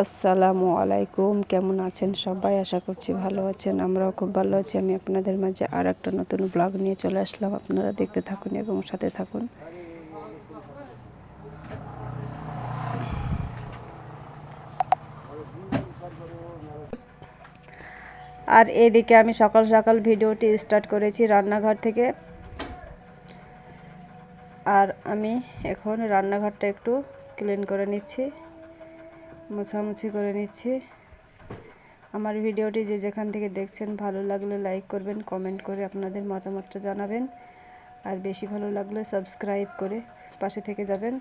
আসসালামু আলাইকুম। কেমন আছেন সবাই? আশা করছি ভালো আছেন, আমরাও খুব ভালো আছি। আমি আপনাদের মাঝে আর একটা নতুন ব্লগ নিয়ে চলে আসলাম। আপনারা দেখতে থাকুন এবং সাথে থাকুন। আর এদিকে আমি সকাল সকাল ভিডিওটি স্টার্ট করেছি রান্নাঘর থেকে। আর আমি এখন রান্নাঘরটা একটু ক্লিন করে নিচ্ছি। মোছামুছি করে নিচ্ছি। আমার ভিডিওটি যে যেখান থেকে দেখছেন, ভালো লাগলে লাইক করবেন, কমেন্ট করে আপনাদের মতামতটা জানাবেন। আর বেশি ভালো লাগলে সাবস্ক্রাইব করে পাশে থেকে যাবেন।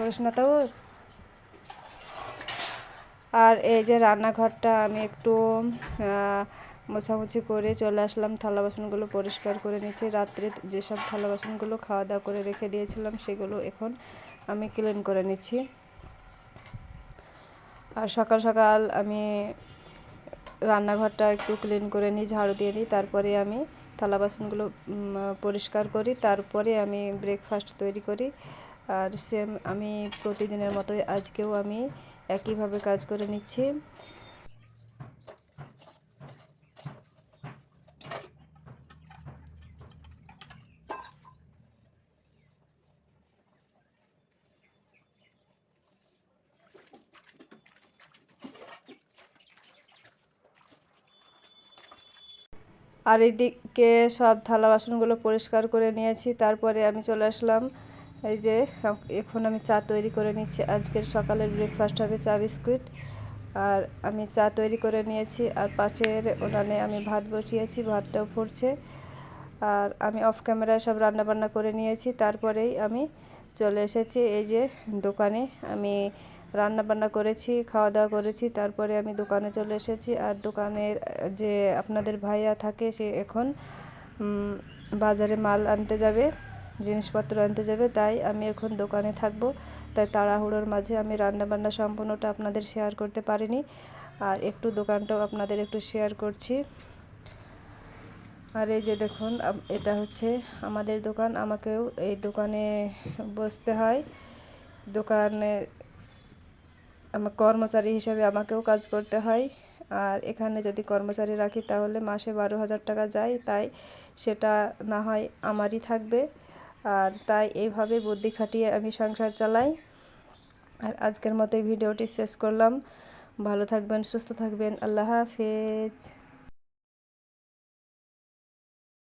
করিস না তো আর এই যে রান্নাঘরটা আমি একটু মোছামুছি করে চলে আসলাম। থালা বাসনগুলো পরিষ্কার করে নিচ্ছি রাত্রে যেসব থালা বাসনগুলো খাওয়া দাওয়া করে রেখে দিয়েছিলাম, সেগুলো এখন আমি ক্লিন করে নিচ্ছি। আর সকাল সকাল আমি রান্নাঘরটা একটু ক্লিন করে নিই, ঝাড়ু দিয়ে নিই। তারপরে আমি থালা বাসনগুলো পরিষ্কার করি। তারপরে আমি ব্রেকফাস্ট তৈরি করি। আর সেম আমি প্রতিদিনের মতোই আজকেও আমি একইভাবে কাজ করে নিচ্ছি। আর এদিকে সব থালা বাসনগুলো পরিষ্কার করে নিয়েছি। তারপরে আমি চলে আসলাম। এই যে, এখন আমি চা তৈরি করে নিচ্ছি। আজকের সকালের ব্রেকফাস্ট হবে চা বিস্কুট। আর আমি চা তৈরি করে নিয়েছি। আর পাশের উনানে আমি ভাত বসিয়েছি, ভাতটাও ফুটছে। আর আমি অফ ক্যামেরায় সব রান্না বান্না করে নিয়েছি। তারপরেই আমি চলে এসেছি এই যে দোকানে। আমি রান্না বান্না করেছি খাওয়া দাওয়া করেছি, তারপরে আমি দোকানে চলে এসেছি। আর দোকানের, যে আপনাদের ভাইয়া থাকে সে এখন বাজারে মাল আনতে যাবে, জিনিসপত্র আনতে যাবে। তাই আমি এখন দোকানে থাকব। তাই তাড়াহুড়োর মাঝে আমি রান্না বান্না সম্পূর্ণটা আপনাদের শেয়ার করতে পারিনি। আর একটু দোকানটাও আপনাদের একটু শেয়ার করছি। আর এই যে দেখুন এটা হচ্ছে আমাদের দোকান। আমাকেও এই দোকানে বসতে হয়। দোকানে আমার কর্মচারী হিসাবে আমাকেও কাজ করতে হয়। আর এখানে যদি কর্মচারী রাখি, তাহলে মাসে বারো হাজার টাকা যায়। তাই সেটা না হয় আমারই থাকবে। আর তাই এইভাবে বুদ্ধি খাটিয়ে আমি সংসার চালাই। আর আজকের মতো ভিডিওটি শেষ করলাম। ভালো থাকবেন, সুস্থ থাকবেন। আল্লাহ হাফেজ।